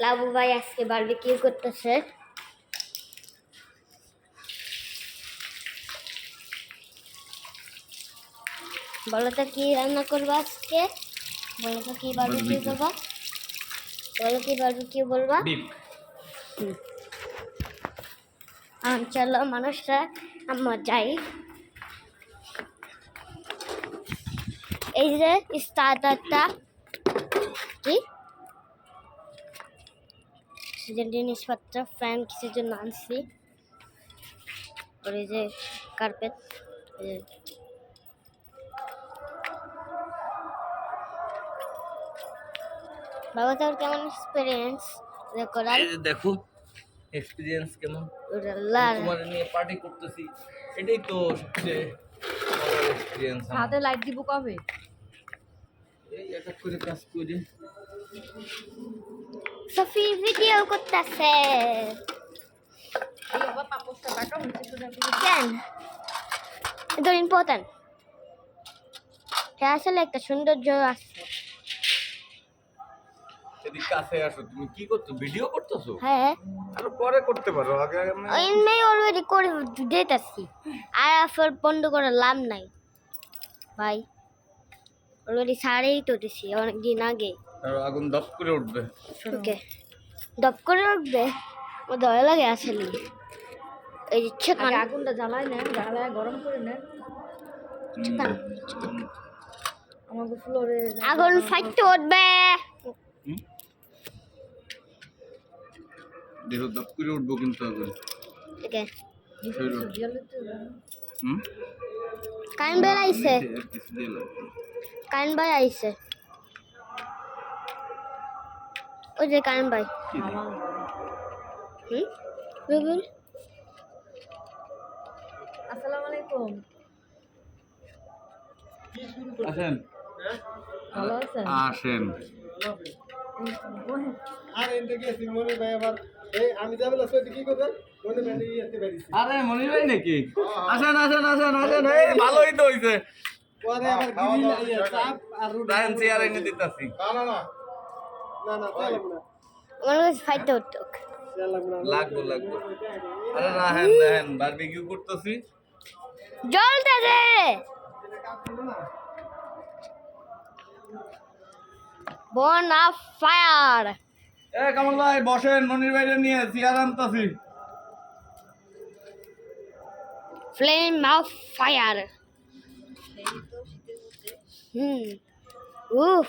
লাবু ভাই আজকে বারবিকিউ করতেছে। বলো তো কি রান্না করব আজকে? বলো তো কি বারবিকিউ Barbecue. করবা? বলো কি বাড়বে বারবিকিউ বলবা আম চলো মানুষরা আমরা যাই। এই যে স্টার্টারটা। কি? সেজন্য জিনিসপত্র ফ্যান কিছুর জন্য আনছি আর এই যে। কার্পেট বাবা তোর কেমন এক্সপিরিয়েন্স যে দেখো এক্সপিরিয়েন্স কেমন? তোমার নিয়ে পার্টি করতেছি। এটাই তো সবচেয়ে এক্সপিরিয়েন্স হাতে লাইট দিব কবে? এই এক করে কাজ করি। সফি ভিডিও করতেছে। কেন? এটা ইম্পর্টেন্ট আসলে একটা সৌন্দর্য আছে। এদিক কাছে আসো তুমি কি করছ? ভিডিও করতেছো? হ্যাঁ। আর পরে করতে পারো আগে আমি অলরেডি করে দিতেছি। আর আফর বন্ধ করে লাভ নাই। ভাই অলরেডি সারেই তো দিছি অনেকদিন আগে। আর আগুন দপ করে উঠবে। ওকে। দপ করে উঠবে? ও দয়া লাগে আসলে এই যে চিকেন আগে আগুনটা জ্বালায় নেন জ্বালায় গরম করে নেন আমাকে ফ্লোরে আগুন ফাইটতে উঠবে। দেখো দপ করে উঠবো কিন্তু আগুন। ওকে। শরীর। হুম? কারেন্ট বের ওই যে কারেন্ট ভাই? হুম? রুবুল? আসসালামু আলাইকুম। আসেন। আসেন। আর এনতে গেছি মনে ভাই আবার। এই আমি যাবে না সত্যি কি করবে? মনে আরে ভাই নাকি? আসেন আসেন আসেন আসেন। এই ভালোই তো হইছে। পরে আবার গিরি আর চেয়ার এনে দিতাছি। না না না। না না চালাম না। মনে হচ্ছে ফাইটতে উঠতো লাগবো লাগবো। আরে রাহেন রাহেন বারবিকিউ করতেছি। জলতে দে বন ফায়ার এ কামাল ভাই বসেন মনির ভাইরে নিয়ে chair আনতাছি। Flame of fire hmm. উফ!